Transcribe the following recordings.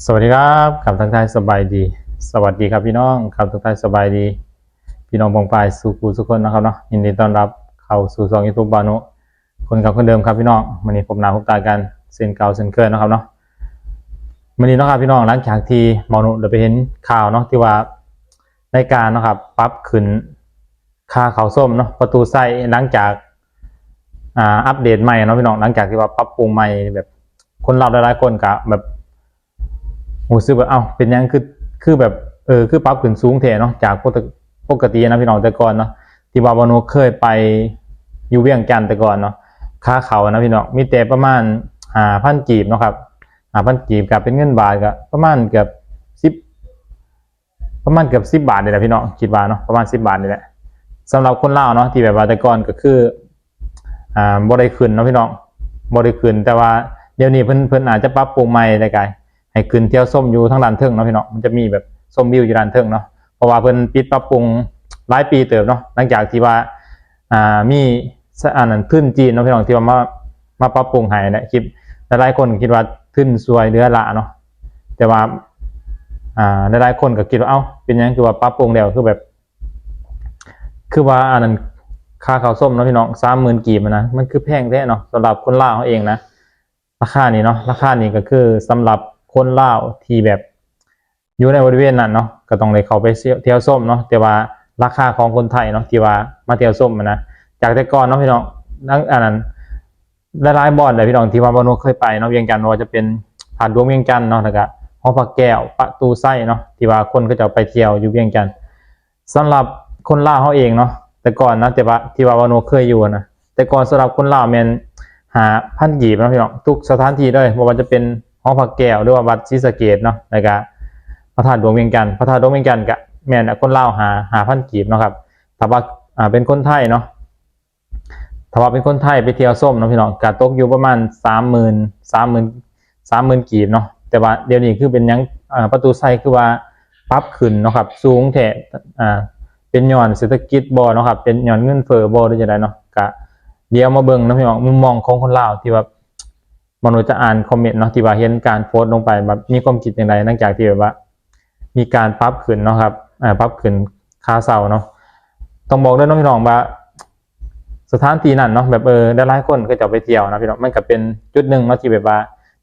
สวัสดีครับขับทักทายสบายดี สวัสดีครับพี่น้องขับทักทายสบายดี พี่น้องบองปลายสู่กูสุคนนะครับเนาะยินดีต้อนรับเข้าสู่ซองยูทูบบานุคนเก่าคนเดิมครับพี่น้องวันนี้ผมนาพบตากันเส้นเก่าเส้นเคยนะครับเนาะวันนี้เนาะครับพี่น้องหลังจากที่บานุเดี๋ยวไปเห็นข่าวเนาะที่ว่าในการเนาะครับปรับขึ้นค่าเขาวส้มเนาะประตูไส้หลังจากอ่าอัปเดตใหม่เนาะพี่น้องหลังจากที่ว่าปรับปรุงใหม่แบบคนเราหลายๆคนกะแบบ รู้สึกว่าเอ้าเป็นยังคือคือแบบเออคือปรับขึ้นสูงเทเนาะจากปกตินะพี่น้องแต่ก่อนเนาะที่ว่าบานุเคยไปอยู่เวียงจันทน์แต่ก่อนเนาะค่าเขานะพี่น้องมีแต่ประมาณอ่าพันกีบเนาะครับอ่าพันกีบกับเป็นเงินบาทก็ประมาณเกือบสิบประมาณเกือบสิบบาทเลยแหละพี่น้องคิดว่าเนาะประมาณสิบบาทนี่แหละสำหรับคนเล่าเนาะที่แบบว่าแต่ก่อนก็คืออ่าบ่ได้ขึ้นเนาะพี่น้องบ่ได้ขึ้นแต่ว่าเดี๋ยวนี้เพิ่นเพิ่นอาจจะปรับปรุงใหม่ได้ไกล ให้ขึ้นเที่ยวส้มอยู่ทั้งด้านเทิงเนาะพี่เนาะมันจะมีแบบส้มวิวอยู่ด้านเทิงเนาะเพราะว่าเพิ่นปิดปรับปรุงหลายปีเติบเนาะหลังจากที่ว่าอ่ามีสอันนั้นขึ้นจีนเนาะพี่น้องที่ว่ามามาปรับปรุงให้นะคลิปหลายคนคิดว่าขึ้นสวยเดือละเนาะแต่ว่าอ่าหลายคนก็คิดว่าเอ้าเป็นยังคือว่าปรับปรุงแล้วคือแบบ คือว่าอันนั้นค่าข้าวส้มเนาะพี่น้องสามหมื่นกีบนะมันคือแพงแท้เนาะสำหรับคนล่าเขาเองนะราคานี้เนาะราคานี้ก็คือสำหรับ คนลาวที่แบบอยู่ในบริเวณนั้นเนาะก็ต้องเลยเขาไปเที่ยวส้มเนาะแต่ว่าราคาของคนไทยเนาะที่ว่ามาเที่ยวส้มนะจากแต่ก่อนเนาะพี่น้องนั่งอันนั้นหลายๆบอนเลยพี่น้องที่ว่าบอนุเคยไปเนาะเวียงจันทน์ว่าจะเป็นผาดดวงเวียงจันทน์เนาะแล้วก็หอพักแก้วประตูไส้เนาะที่ว่าคนก็จะไปเที่ยวอยู่เวียงจันทน์สำหรับคนลาวเขาเองเนาะแต่ก่อนนะแต่ว่าที่ว่าบอนุเคยอยู่นะแต่ก่อนสำหรับคนลาวแมนหาพันกีบเนาะพี่น้องทุกสถานที่เลยบ่ว่าจะเป็น ห้องพักแก้วหรือว่าวัดศรีสะเกดเนาะแล้วก็พระธาตุดวงเวียงจันทน์พระธาตุดวงเวียงจันทน์ก็แม่นคนลาวหาหาพันกีบเนาะครับถ้าว่าอ่าเป็นคนไทยเนาะถ้าว่าเป็นคนไทยไปเที่ยวส้มนะพี่น้องก็ตกอยู่ประมาณ30,000 30,000 30,000กีบเนาะแต่ว่าเดี๋ยวนี้คือเป็นยังประตูไซคือว่าปรับขึ้นเนาะครับสูงแทอ่าเป็นย้อนเศรษฐกิจบ่เนาะครับเป็นย้อนเงินเฟ้อบ่หรือจังไดเนาะก็เดี๋ยวมาเบิ่งนะพี่น้องมุมมองของคนลาวที่ว่า มนุษย์จะอ่านคอมเมนต์เนาะที่ว่าเห็นการโพสต์ลงไปแบบมีความคิดอย่างไรหลังจากที่แบบว่า มีการปรับขึ้นเนาะครับอ่าปรับขึ้นค่าเสาเนาะต้องบอกด้วยเนาะพี่น้องว่าสถานที่นั้นเนาะแบบเออได้หลายคนก็จะไปเที่ยวนะพี่น้องมันก็เป็นจุดหนึ่งเนาะที่แบบว่า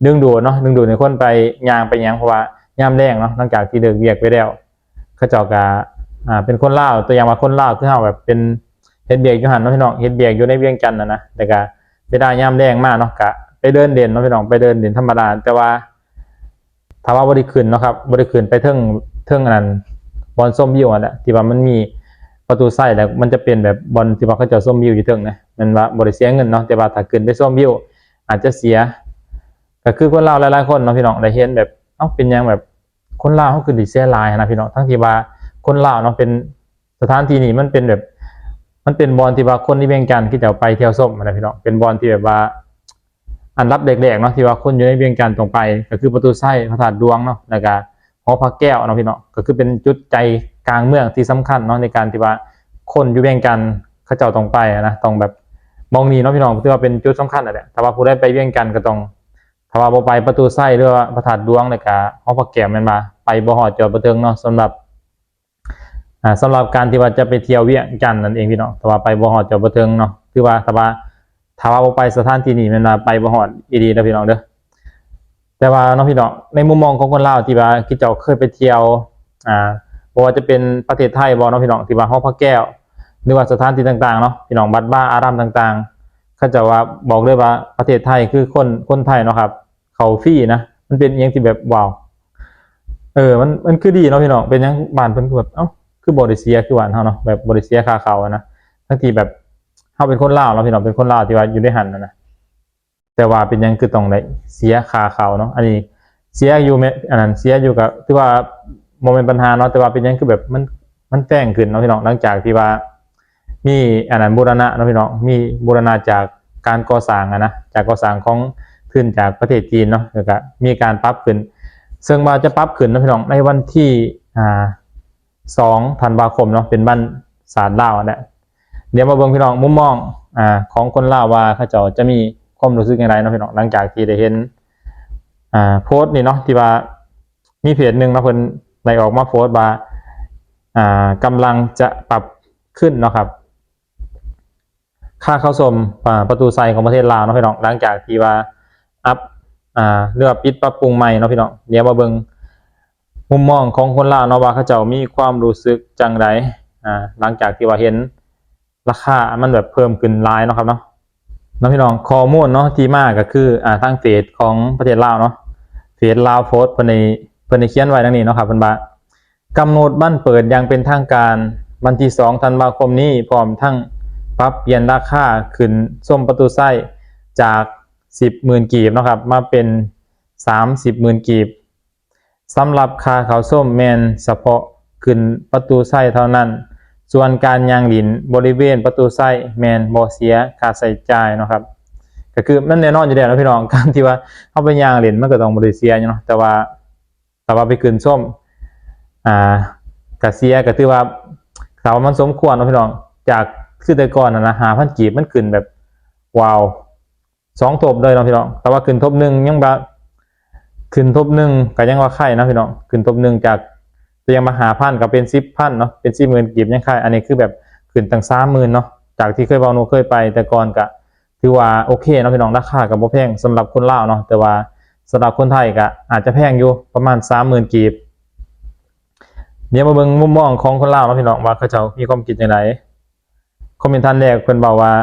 ดึงดูดเนาะดึงดูดในคนไปยางไปยังเพราะว่ายามแรงเนาะหลังจากที่เดินเวียกไปแล้วเขาเจ้าก็อ่าเป็นคนลาวตัวอย่างว่าคนลาวคือเฮาแบบเป็นเฮ็ดเบียกอยู่หันเนาะพี่น้องเฮ็ดเบียกอยู่ในเวียงจันทน์นะนะแต่ก็ไปได้ยามแรงมากเนาะกะ ไปเดินเด่นเนาะพี่น้องไปเดินเด่นธรรมดาแต่ว่าถ้าว่าบ่ได้ขึ้นเนาะครับบ่ได้ขึ้นไปเทิงเทิงอันนั้นบอลส้มวิวอันน่ะที่ว่ามันมีประตูไส้แล้วมันจะเป็นแบบบอลที่ว่าเขาจะส้มวิวอยู่เทิงนะมันว่าบ่ได้เสียเงินเนาะแต่ว่าถ้าขึ้นไปส้มวิวอาจจะเสียก็คือคนลาวหลายๆคนเนาะพี่น้องได้เห็นแบบเอ้าเป็นยังแบบคนลาวเขาคือดิเสียลายนะพี่น้องทั้งที่ว่าคนลาวเนาะเป็นสถานที่นี้มันเป็นแบบ มันเป็นบอลที่ว่าคนที่เวียงจันที่จะไปเที่ยวส้มนะพี่น้องเป็นบอลที่แบบว่า อันรับแรกๆเนาะที่ว่าคนอยู่ในเวียงจันทน์ตรงไป ก็คือประตูไส้พระธาตุดวงเนาะแล้วก็หอพระแก้วเนาะพี่เน้องก็คือเป็นจุดใจกลางเมืองที่สำคัญเนาะในการที่ว่าคนอยู่เวียงจันทน์เขาเจ้าตรงไปนะต้องแบบมองนี้เนาะพี่น้องที่ว่าเป็นจุดสำคัญนั่นแหละแต่ว่าผู้ได้ไปเวียงจันทน์ก็ต้องถ้าว่าบ่ไปประตูไส้หรือว่าพระธาตุดวงแล้วก็หอพระแก้วม่นมา ไปบ่ฮอดจอดบ่ถึงเนาะสำหรับอ่าสำหรับการที่ว่าจะไปเที่ยวเวียงจันทน์นั่นเองพี่น้องแต่ว่าไปบ่ฮอดเจะบ่ถึงเนาะคือว่าถ้าว่า ถ้าว่าบ่ไปสถานที่นี้ม่นว่าไปบ่ฮอดอีดีเด้อพี่น้องเด้อแต่ว่าเนาะพี่น้องในมุมมองของคนลาวที่ว่าคิดเจ้าเคยไปเที่ยวอ่าบ่ว่าจะเป็นประเทศไทยบ่เนาะพี่น้องที่ว่าหอพระแก้วหรือว่าสถานที่ต่างๆเนาะพี่น้องบัดบ้าอารามต่างๆเขาจะว่าบอกเลยว่าประเทศไทยคือคนคนไทยเนาะครับเขาฟรีนะมันเป็นอหยังที่แบบว้าวเออมันมันคือดีเนาะพี่น้องเป็นหยังบ้านเพิ่นคือแบบเอ้าคือบริเซียคือหวานเฮาเนาะแบบบริเซียคาเขานะทั้งที่แบบ เฮาเป็นคนลาวเนาพี่น้องเป็นคนลาวที่ว่าอยู่ในหันนะนะแต่ว่าเป็นยังคือต้องได้เสียคาเขาเนาะอันนี้เสียอยู่แม่อันนั้นเสียอยู่กับที่ว่าโมเมนต์ปัญหาเนาะแต่ว่าเป็นยังคือแบบมันมันแจ้งขึ้นเนาะพี่น้องหลังจากที่ว่า มีอันนั้นบูรณะเนาะพี่น้องมีบูรณะจากการก่อสร้างอะนะจากก่อสร้างของขึ้นจากประเทศจีนเนาะแล้วก็มีการปรับขึ้น ซึ่งมาจะปรับขึ้นนะพี่น้องในวันที่อ่าสองธันวาคมเนาะเป็นบ้านศาสตร์ลาวอันเนี่ย เดี๋ยวมาเบิ่งพี่น้องมุมมองอ่าของคนลาวว่าเขาเจ้าจะมีความรู้สึกอย่างไรเนาะพี่น้องหลังจากที่ได้เห็นอ่าโพสต์นี่เนาะที่ว่ามีเพจหนึ่งนะเพิ่นได้ออกมาโพสต์ว่าอ่ากำลังจะปรับขึ้นเนาะครับ ค่าเข้าชมอ่าประตูไซของประเทศลาวเนาะพี่น้องหลังจากที่ว่าอัพอ่าเรือปิดปรับปรุงใหม่เนาะพี่น้องเดี๋ยวมาเบิ่งมุมมองของคนลาวเนาะว่าเขาเจ้ามีความรู้สึกจังไดอ่าหลังจากที่ว่าเห็น ราคา มันแบบเพิ่มขึ้นหลายเนาะครับเนาะเนาะพี่น้องข้อมูลเนาะที่มากก็คืออ่าทางเฟซของประเทศลาวเนาะเฟซลาวโพสต์เพิ่นในเพิ่นได้เขียนไว้ดังนี้เนาะครับเพิ่นว่ากำหนดบ้านเปิดอย่างเป็นทางการวันที่2ธันวาคมนี้พร้อมทั้งปรับเปลี่ยนราคาขึ้นส้มประตูไส้จาก 10หมื่นกีบนะครับมาเป็น 30หมื่นกีบสำหรับค่าเขาวส้มแมนเฉพาะขึ้นประตูไส้เท่านั้น ส่วนการยางหลินบริเวณประตูไส้แมนบอเสียค่าใส่จ่ายเนาะครับก็คือมันแน่นอนอยู่แล้วนะพี่น้องการที่ว่าเอาไปยางหลินมันก็ต้องบริเสียเนาะแต่ว่าแต่ว่าไปขึ้นส้มอ่ากะเสียก็ถือว่าถามว่ามันสมควรเนาะพี่น้องจากคือแต่ก่อนนะหาพันกีบมันขึ้นแบบว้าวสองทบเลยเนาะพี่น้องแต่ว่าขึ้นทบหนึ่งยังแบบขึ้นทบหนึ่งก็ยังว่าไข่นะพี่น้องขึ้นทบหนึ่งจาก จะยังมาหาพันก็เป็นสิบพันเนาะเป็นสี่หมื่นกีบยังไข่อันนี้คือแบบขึ้นตั้งสามหมื่นเนาะจากที่เคยเบาโนเคยไปแต่ก่อนก็ถือว่าโอเคเนาะพี่น้องราคากับบ่แพงสำหรับคนลาวเนาะแต่ว่าสำหรับคนไทยก็อาจจะแพงอยู่ประมาณสามหมื่นกีบเดี๋ยวมาเบิ่งมุมมองของคนลาวเนาะพี่น้องว่าเขาเจ้ามีความคิดอย่างไรคอมเมนต์ท่านแรกเพิ่นบอกว่า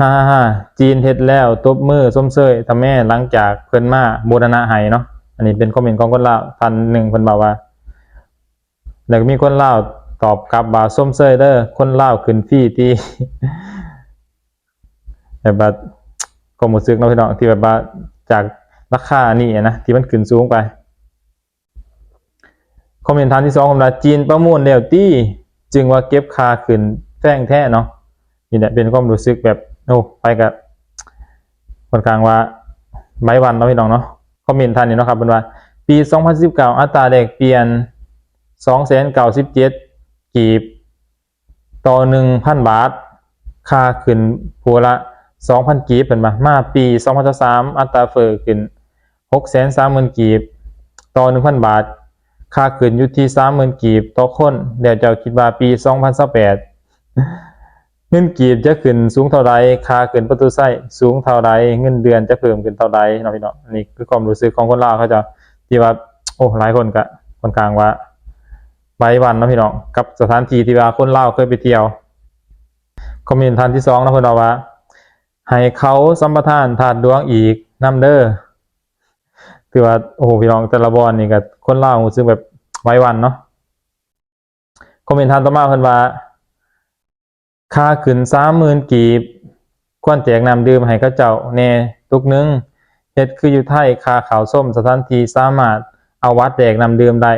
ฮ่าฮ่าจีนเฮ็ดแล้วตบมือส้มเซยทำแม่หลังจากเพิ่นมาบูรณะให้เนาะอันนี้เป็นคอมเมนต์ของคนลาวท่านหนึ่งเพิ่นบอกว่า แล้วก็มีคนลาวตอบกลับว่าส้มเซยเด้อคนลาวขึ้นฟรีที่แบบว่าความรู้สึกเนาะพี่น้องที่แบบว่าจากราคานี่นะที่มันขึ้นสูงไปคอมเมนต์ทานที่สองของเราจีนประมูลแล้วตี้จึงว่าเก็บค่าขึ้นแท่งแท้เนาะนี่แหละเป็นความรู้สึกแบบโอ้ไปกับคนกลางว่าใบวันเนาะพี่น้องเนาะคอมเมนต์ทานนี่เนาะครับเป็นว่าปี 2019 อัตราแลกเปลี่ยน 297กีบ ต่อ1,000บาท ค่าขึ้นผัวละ2,000กีบเป็นมามาปี2023อัตราเฟ้อขึ้น630,000กีบ ต่อ1,000บาท ค่าขึ้นอยู่ที่สามหมื่นกีบ ต่อคนเดี๋ยวเจ้าคิดว่าปีสองพันสิบแปดเงินกีบจะขึ้นสูงเท่าไรค่าขึ้นประตูไส้สูงเท่าไรเงินเดือนจะเพิ่มขึ้นเท่าไรเนาะพี่เนาะอันนี้คือความรู้สึกของคนลาวเขาจะที่ว่าโอ้หลายคนก็คนข้างว่า ไปวันนะพี่เนาะกับสถานที่ที่ว่าคนลาเคยไปเที่ยวคอมเมนต์ทันที่สองนะเพื่อนเราว่าให้เขาสัมปทานถาดดวงอีกน้ำเด้อคือว่าโอ้โหพี่น้องแต่ละบอลนี่ก็คนเล่าซึ่งแบบไว้วันเนาะคอมเมนต์ทานต่อมาเพิ่นว่าค่าขึ้นสามหมื่นกีบควรแจกน้ำดื่มให้เขาเจ้าแน่ตุกนึงเฮ็ดคืออยู่ไทยคาขาวส้มสถานที่สามารถเอาวัดแจกน้ำดื่มได้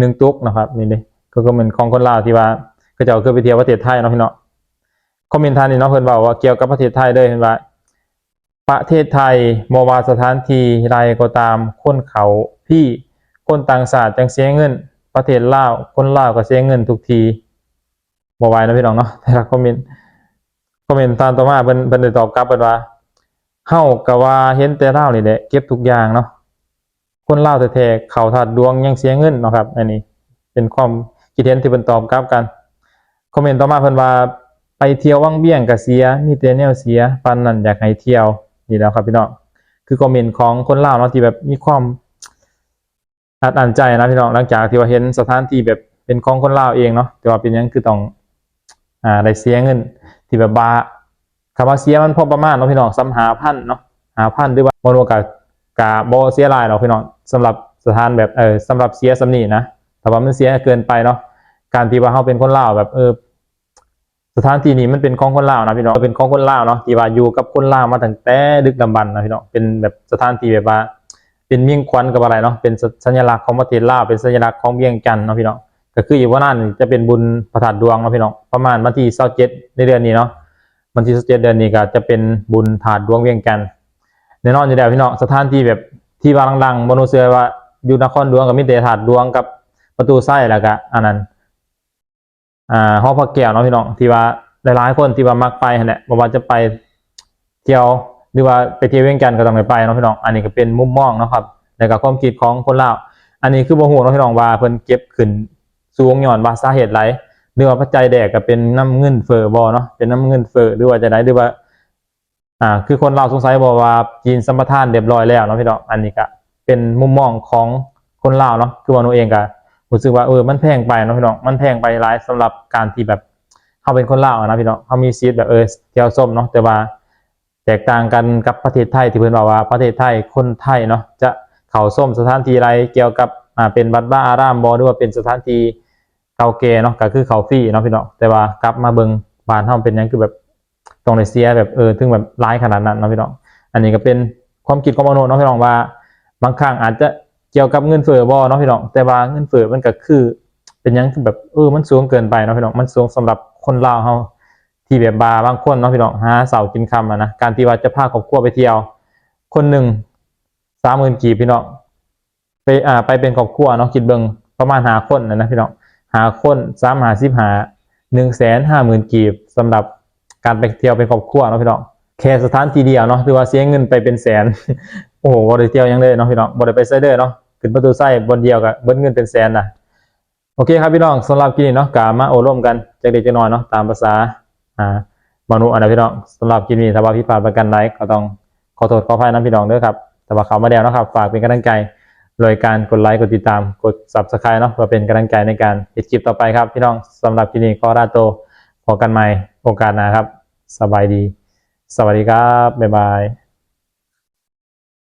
หนึ่งตุกนะครับนี่เด้ก็ก็เหมือนของคนลาวที่ว่าเขาเจ้าเคยไปเที่ยวประเทศไทยเนาะพี่เนาะคอมเมนต์ทานนี่เนาะเพิ่นบอกว่าเกี่ยวกับประเทศไทยเด้อเห็นว่า ประเทศไทยบว่าสถานที่ใดก็ตามคนเขาพี่คนต่างชาติจังเสียเงิน ประเทศลาวคนลาวก็เสียเงินทุกทีบ่ไหวนะพี่น้องเนาะแต่ละคอมเมนต์คอมเมนต์ตามต่อมาเพิ่นเพิ่นได้ตอบกลับเพิ่นว่าเฮาก็ว่าเห็นแต่ลาวนี่แหละเก็บทุกอย่างเนาะ คนลาวแท้ๆเขาถัดดวงยังเสียเงินเนาะครับ อันนี้เป็นความคิดเห็นที่เพิ่นตอบกลับกันคอมเมนต์ต่อมาเพิ่นว่าไปเที่ยววังเบี้ยงก็เสียมีแต่แนวเสียปานนั้นอยากให้เที่ยวนี่แล้วครับพี่น้องคือคอมเมนต์ของคนลาวเนาะที่แบบมีความอัดอั้นใจนะพี่น้องหลังจากที่ว่าเห็นสถานที่แบบเป็นของคนลาวเองเนาะแต่ว่าเป็นยังคือต้องอ่าได้เสียเงิน ที่แบบบาคำว่าเสียมันพอประมาณเนาะพี่น้องซ้ำหาพันเนาะหาพันหรือว่าบ่รวมกับ กาบเสียลายเนาะพี่น้องสำหรับสถานแบบเออสำหรับเสียสำนีนะแต่ว่ามันเสียเกินไปเนาะการที่ว่าเฮาเป็นคนลาวแบบเออสถานที่นี้มันเป็นของคนลาวนะพี่น้องเป็นของคนลาวเนาะที่ว่าอยู่กับคนลาวมาตั้งแต่ดึกดำบรรพ์นะพี่น้องเป็นแบบสถานที่แบบว่า เป็นเมียงควันกับอะไรเนาะเป็นสัญลักษณ์ของประเทศลาวเป็นสัญลักษณ์ของเวียงจันทน์เนาะพี่น้องก็คืออยู่ว่านั่นจะเป็นบุญประทานดวงเนาะพี่น้องประมาณวันที่27ในเดือนนี้เนาะวันที่27เจ็ดเดือนนี้ก็จะเป็นบุญถาดดวงเวียงจันทน์ แน่นอนอยู่แล้วพี่น้องสถานที่แบบที่ว่าดังๆบนเสือว่าอยู่นครดวงกับมิเตถาดดวงกับประตูไส้แล้วก็อันนั้นอ่าห้องพระแก้วเนาะพี่น้องที่ว่าหลายๆคนที่ว่ามักไปนั่นแหละบ่ว่าจะไปเที่ยวหรือว่าไปเที่ยวเวียงจันทน์ก็ต้องได้ไปเนาะพี่น้องอันนี้ก็เป็นมุมมองนะครับแล้วก็ความคิดของคนลาวอันนี้คือบ่ฮู้เนาะพี่น้องว่าเพิ่นเก็บขึ้นสูงย้อนว่าสาเหตุไรหรือว่าปัจจัยแดกก็เป็นน้ำเงินเฟ้อบ่เนาะเป็นน้ำเงินเฟ้อหรือว่าจะไดหรือว่า อ่าคือคนเราสงสัยบ่ว่าจีนสัมปทานเรียบร้อยแล้วเนาะพี่น้องอันนี้ก็เป็นมุมมองของคนลาวเนาะคือว่าหนูเองก็รู้สึกว่าเออมันแพงไปเนาะพี่น้องมันแพงไปหลายสำหรับการที่แบบเขาเป็นคนลาวนะพี่น้องเขามีชีวิตแบบเออเที่ยวส้มเนาะแต่ว่าแตกต่างกันกับประเทศไทยที่เพิ่นบอกว่าประเทศไทยคนไทยเนาะจะเข้าส้มสถานที่ไรเกี่ยวกับอ่าเป็นวัดบ้าอารามบ่หรือว่าเป็นสถานที่เก่าแก่เนาะก็คือเขาฟรีเนาะพี่น้องแต่ว่ากลับมาเบิงบ้านเฮาเป็นยังคือแบบ ต้องได้เสียแบบเออถึงแบบร้ายขนาดนั้นเนาะพี่น้อง อันนี้ก็เป็นความคิดของมนุษย์เนาะพี่น้องว่า บางครั้งอาจจะเกี่ยวกับเงินเฟ้อบ่เนาะพี่น้องแต่ว่าเงินเฟ้อมันก็คือ เป็นยังแบบเออมันสูงเกินไปเนาะพี่น้องมันสูงสำหรับคนลาวเฮาที่แบบบาบางคนเนาะพี่น้องหาเสากินคำอะนะการที่ว่าจะพาครอบครัวไปเที่ยว คนหนึ่งสามหมื่นกีบพี่น้องไปอ่าไปเป็นครอบครัวเนาะคิดเบิงประมาณหาคนนะนะพี่น้องหาคนสามหาสิบหาหนึ่งแสนห้าหมื่นกีบสำหรับ การไปเที่ยวเป็นครอบครัวเนาะพี่น้องแค่สถานที่เดียวเนาะถือว่าเสียเงินไปเป็นแสนโอ้โหบริเที่ยวยังเลยเนาะพี่น้องบริไปไซเดอร์เนาะขึ้นประตูไส้บนเดียวกับเบิ้ลเงินเป็นแสนนะโอเคครับพี่น้องสำหรับกินเนาะกามาโอร่วมกันจากเด็กจะน้อยเนาะตามภาษาอ่ามนุษย์อันนะพี่น้องสำหรับคลิปนี้ถ้าว่าพี่พลาดประกันใดก็ต้องขอโทษขออภัยนะพี่น้องด้วยครับแต่ว่าเขามาแล้วนะครับ ฝากเป็นกำลังใจโดยการกดไลค์กดติดตามกด subscribe เนาะเพื่อเป็นกำลังใจในการติดคลิปต่อไปครับพี่น้องสำหรับคลิปนี้ขอลาโตว พอกันใหม่โอกาสหน้าครับ สบายดี สวัสดีครับ บ๊ายบาย